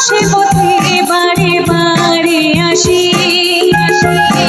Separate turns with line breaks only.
সে পথে বারে বারে আসি। যাকে